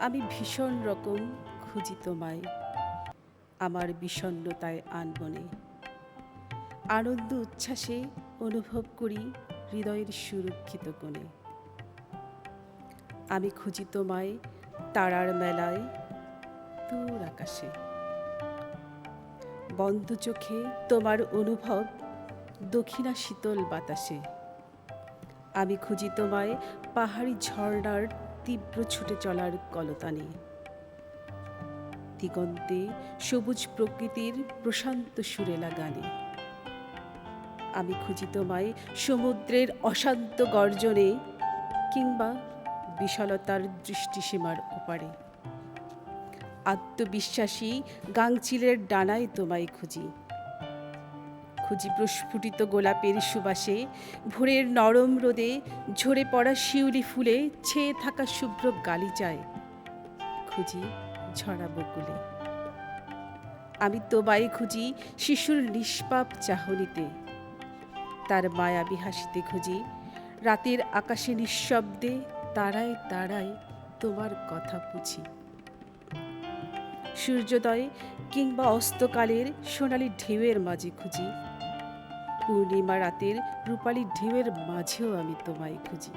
আমি ভীষণ রকম খুঁজি তোমায়। আমার বিষণ্ণতায় আনমনে। আনন্দ উচ্ছ্বাসে অনুভব করি হৃদয়ের সুরক্ষিত কোণে। আমি খুঁজি তোমায় তারার মেলায় দূর আকাশে। বন্ধ চোখে তোমার অনুভব দক্ষিণা শীতল বাতাসে। আমি খুঁজি তোমায় পাহাড়ি ঝর্ণার তীব্র ছুটে চলার কলতানে। দিগন্তে সবুজ প্রকৃতির প্রশান্ত সুরেলা গানে। আমি খুঁজি তোমায় সমুদ্রের অশান্ত গর্জনে কিংবা বিশালতার দৃষ্টিসীমার ওপারে। আত্মবিশ্বাসী গাংচিলের ডানায় তোমায় খুঁজি। খুঁজি প্রস্ফুটিত গোলাপের সুবাসে, ভোরের নরম রোদে ঝরে পড়া শিউলি ফুলে ছেয়ে থাকা শুভ্র গালিচায়। খুঁজি ঝরা বকুলে আমি তোমায় খুঁজি শিশুর নিষ্পাপ চাহনিতে। তার মায়াবী হাসিতে খুঁজি রাতের আকাশে নিঃশব্দে তারায় তারায় তোমার কথা পুছি। সূর্যোদয় কিংবা অস্তকালের সোনালি ঢেউয়ের মাঝে খুঁজি পূর্ণিমা রাতের রূপালী ঢেউয়ের মাঝেও আমি তোমায় খুঁজি।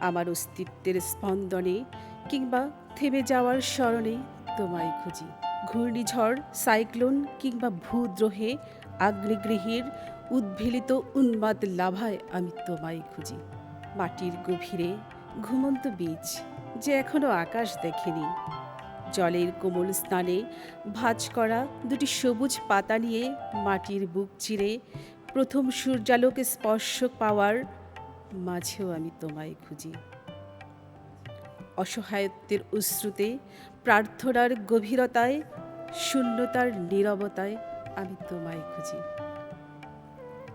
আমার অস্তিত্বের স্পন্দনে কিংবা থেমে যাওয়ার স্মরণে তোমায় খুঁজি। ঘূর্ণিঝড়, সাইক্লোন কিংবা ভূদ্রোহে আগ্নেগৃহের উদ্ভেলিত উন্মাদ লাভায় আমি তোমায় খুঁজি। মাটির গভীরে ঘুমন্ত বীজ যে এখনও আকাশ দেখেনি। জলের কোমল স্নানে ভাঁজ করা দুটি সবুজ পাতা নিয়ে মাটির বুক চিরে প্রথম সূর্যালোকে স্পর্শ পাওয়ার মাঝেও আমি তোমায় খুঁজি। অসহায়ত্বের উশ্রুতে প্রার্থনার গভীরতায়, শূন্যতার নীরবতায় আমি তোমায় খুঁজি।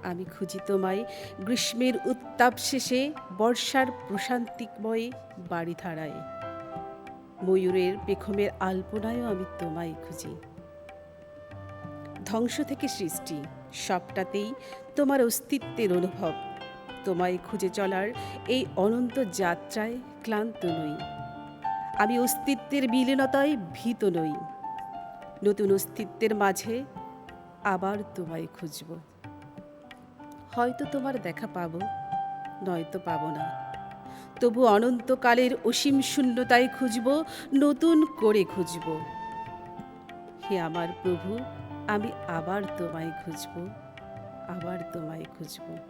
আমি খুঁজি তোমায় গ্রীষ্মের উত্তাপ শেষে, বর্ষার প্রশান্তিকময় বাড়িধারায় ময়ূরের পেখমের আলপনায়ও আমি তোমায় খুঁজি। ধ্বংস থেকে সৃষ্টি, সবটাতেই তোমার অস্তিত্বের অনুভব। তোমায় খুঁজে চলার এই অনন্ত যাত্রায় ক্লান্ত নই। আমি অস্তিত্বের বিলীনতায় ভীত নই। নতুন অস্তিত্বের মাঝে আবার তোমায় খুঁজব। হয়তো তোমার দেখা পাবো, নয়তো পাবো না। তবু অনন্তকালের অসীম শূন্যতায় খুঁজব, নতুন করে খুঁজব। হে আমার প্রভু, আমি আবার তোমায় খুঁজব, আবার তোমায় খুঁজব।